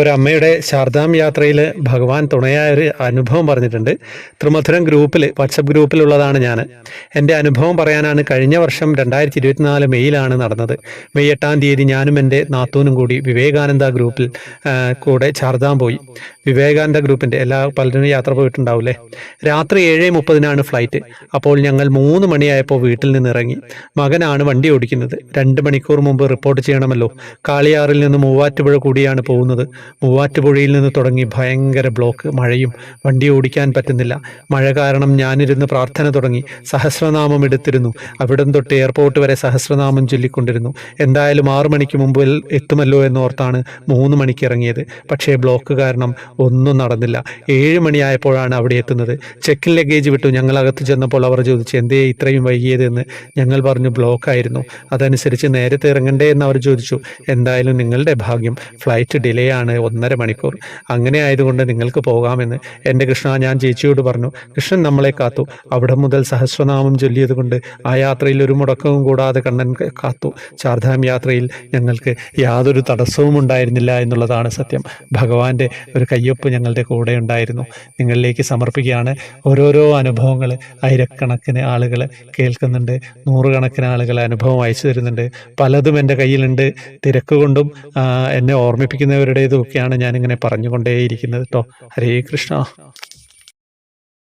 ഒരമ്മയുടെ ശാരദാം യാത്രയിൽ ഭഗവാൻ തുണയായ ഒരു അനുഭവം പറഞ്ഞിട്ടുണ്ട്. ത്രിമധുരം ഗ്രൂപ്പിൽ വാട്സപ്പ് ഗ്രൂപ്പിലുള്ളതാണ് ഞാൻ എന്റെ അനുഭവം പറയാനാണ് കഴിഞ്ഞ വർഷം രണ്ടായിരത്തി ഇരുപത്തിനാല് മെയ്യിലാണ് നടന്നത്. മെയ് എട്ടാം തീയതി ഞാനും എന്റെ നാത്തൂനും കൂടി വിവേകാനന്ദ ഗ്രൂപ്പിൽ കൂടെ ശാർദാം പോയി. വിവേകാനന്ദ ഗ്രൂപ്പിന്റെ എല്ലാ പലരും യാത്ര പോയിട്ടുണ്ടാവില്ലേ രാത്രി ഏഴ് മുപ്പതിനാണ് ഫ്ലൈറ്റ് അപ്പോൾ ഞങ്ങൾ മൂന്ന് മണിയായപ്പോൾ വീട്ടിൽ നിന്ന് ഇറങ്ങി മകനാണ് വണ്ടി ഓടിക്കുന്നത്. രണ്ട് മണിക്കൂർ മുമ്പ് റിപ്പോർട്ട് ചെയ്യണമല്ലോ. കാളിയാറിൽ നിന്ന് മൂവാറ്റുപുഴ കൂടിയാണ് പോകുന്നത്. മൂവാറ്റുപുഴയിൽ നിന്ന് തുടങ്ങി ഭയങ്കര ബ്ലോക്ക് മഴയും വണ്ടി ഓടിക്കാൻ പറ്റുന്നില്ല. മഴ കാരണം ഞാനിരുന്ന് പ്രാർത്ഥന തുടങ്ങി. സഹസ്രനാമം എടുത്തിരുന്നു. അവിടം തൊട്ട് എയർപോർട്ട് വരെ സഹസ്രനാമം ചൊല്ലിക്കൊണ്ടിരുന്നു. എന്തായാലും ആറു മണിക്ക് മുമ്പിൽ എത്തുമല്ലോ എന്നോർത്താണ് മൂന്ന് മണിക്ക് ഇറങ്ങിയത്. പക്ഷേ ബ്ലോക്ക് കാരണം ഒന്നും നടന്നില്ല. ഏഴ് മണിയായപ്പോഴാണ് അവിടെ എത്തുന്നത്. ചെക്ക് ഇൻ ലഗേജ് വിട്ടു. ഞങ്ങൾ അകത്ത് ചെന്നപ്പോൾ അവർ ചോദിച്ചു എന്തേ ഇത്രയും വൈകിയതെന്ന്? ഞങ്ങൾ പറഞ്ഞു ബ്ലോക്ക് ആയിരുന്നു. അതനുസരിച്ച് നേരത്തെ ഇറങ്ങണ്ടേ എന്ന് അവർ ചോദിച്ചു. എന്തായാലും നിങ്ങളുടെ ഭാഗ്യം ഫ്ലൈറ്റ് ഡിലേ ആണ് ഒന്നര മണിക്കൂർ. അങ്ങനെ ആയതുകൊണ്ട് നിങ്ങൾക്ക് പോകാമെന്ന്. എന്റെ കൃഷ്ണ ഞാൻ ചേച്ചിയോട് പറഞ്ഞു. കൃഷ്ണൻ നമ്മളെ കാത്തു. അവിടെ മുതൽ സഹസ്രനാമം ചൊല്ലിയത് കൊണ്ട് ആ യാത്രയിൽ ഒരു മുടക്കവും കൂടാതെ കണ്ണൻ കാത്തു. ചാർധാം യാത്രയിൽ ഞങ്ങൾക്ക് യാതൊരു തടസ്സവും ഉണ്ടായിരുന്നില്ല എന്നുള്ളതാണ് സത്യം. ഭഗവാന്റെ ഒരു കയ്യൊപ്പ് ഞങ്ങളുടെ കൂടെ ഉണ്ടായിരുന്നു. നിങ്ങളിലേക്ക് സമർപ്പിക്കുകയാണ്. ഓരോരോ അനുഭവങ്ങൾ ആയിരക്കണക്കിന് ആളുകൾ കേൾക്കുന്നുണ്ട്. നൂറുകണക്കിന് ആളുകൾ അനുഭവം അയച്ചു തരുന്നുണ്ട്. പലതും എന്റെ കയ്യിലുണ്ട്. തിരക്ക് കൊണ്ടും എന്നെ ഓർമ്മിപ്പിക്കുന്നവരുടേതും ഒക്കെയാണ് ഞാനിങ്ങനെ പറഞ്ഞുകൊണ്ടേയിരിക്കുന്നത് കേട്ടോ ഹരേ കൃഷ്ണ.